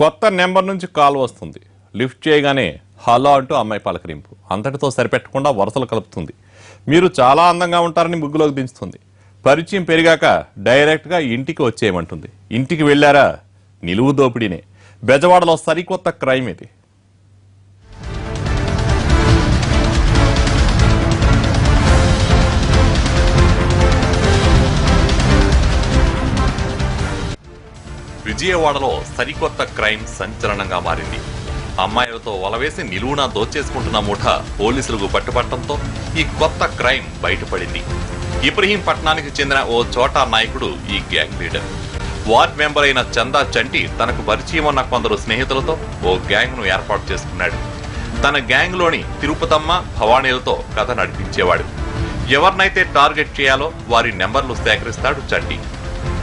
కొత్త నెంబర్ నుంచి కాల్ వస్తుంది. లిఫ్ట్ చేయగానే హలో అంటూ అమ్మాయి పలకరింపు. అంతటితో సరిపెట్టకుండా వరుసలు కలుపుతుంది. మీరు చాలా అందంగా ఉంటారని ముగ్గులోకి దించుతుంది. పరిచయం పెరిగాక డైరెక్ట్గా ఇంటికి వచ్చేయమంటుంది. ఇంటికి వెళ్ళారా? నిలువు దోపిడీనే. బెజవాడలో సరికొత్త క్రైమ్ ఇది. విజయవాడలో సరికొత్త క్రైమ్ సంచలనంగా మారింది. అమ్మాయిలతో వలవేసి నిలువునా దోచేసుకుంటున్న ముఠ పోలీసులకు పట్టుపట్టడంతో ఈ కొత్త క్రైమ్ బయటపడింది. ఇబ్రహీం పట్నానికి చెందిన ఓ చోటా నాయకుడు ఈ గ్యాంగ్ లీడర్. వార్డ్ మెంబర్ అయిన చందా చంటి తనకు పరిచయం ఉన్న కొందరు స్నేహితులతో ఓ గ్యాంగ్ను ఏర్పాటు చేసుకున్నాడు. తన గ్యాంగ్లోని తిరుపతమ్మ భవానీలతో కథ నడిపించేవాడు. ఎవరినైతే టార్గెట్ చేయాలో వారి నెంబర్లు సేకరిస్తాడు చంటి.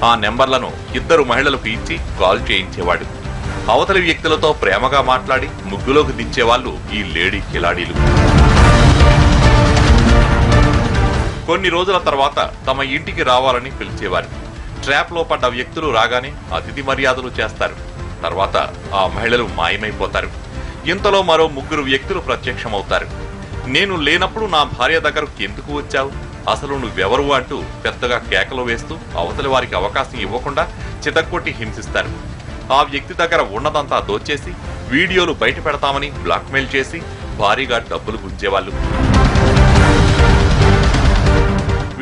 ఆ నెంబర్లను ఇద్దరు మహిళలకు ఇచ్చి కాల్ చేయించేవాడు. అవతలి వ్యక్తులతో ప్రేమగా మాట్లాడి ముగ్గులోకి దించేవాళ్ళు ఈ లేడీ కిలాడీలు. కొన్ని రోజుల తర్వాత తమ ఇంటికి రావాలని పిలిచేవారు. ట్రాప్లో పడ్డ వ్యక్తులు రాగానే అతిథి మర్యాదలు చేస్తారు. తర్వాత ఆ మహిళలు మాయమైపోతారు. ఇంతలో మరో ముగ్గురు వ్యక్తులు ప్రత్యక్షమవుతారు. నేను లేనప్పుడు నా భార్య దగ్గరకు ఎందుకు వచ్చావు? అసలు నువ్వెవరు అంటూ పెద్దగా కేకలు వేస్తూ అవతలి వారికి అవకాశం ఇవ్వకుండా చితక్కొట్టి హింసిస్తారు. ఆ వ్యక్తి దగ్గర ఉన్నదంతా దోచేసి వీడియోలు బయట పెడతామని బ్లాక్మెయిల్ చేసి భారీగా డబ్బులు గుంజేవాళ్ళు.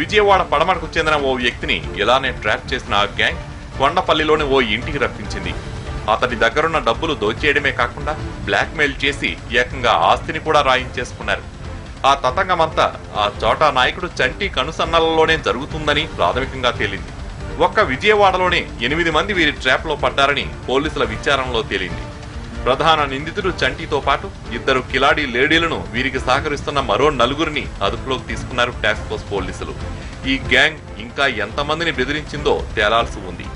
విజయవాడ పడమటకు చెందిన ఓ వ్యక్తిని ఇలానే ట్రాప్ చేసిన ఆ గ్యాంగ్ కొండపల్లిలోని ఓ ఇంటికి రప్పించింది. అతడి దగ్గరున్న డబ్బులు దోచేయడమే కాకుండా బ్లాక్మెయిల్ చేసి ఏకంగా ఆస్తిని కూడా రాయించేసుకున్నారు. ఆ తతంగమంతా ఆ చోటా నాయకుడు చంటి కనుసన్నలలోనే జరుగుతుందని ప్రాథమికంగా తేలింది. ఒక్క విజయవాడలోనే ఎనిమిది మంది వీరి ట్రాప్లో పడ్డారని పోలీసుల విచారణలో తేలింది. ప్రధాన నిందితుడు చంటితో పాటు ఇద్దరు కిలాడీ లేడీలను వీరికి సహకరిస్తున్న మరో నలుగురిని అదుపులోకి తీసుకున్నారు టాస్క్ ఫోర్స్ పోలీసులు. ఈ గ్యాంగ్ ఇంకా ఎంతమందిని బెదిరించిందో తేలాల్సి ఉంది.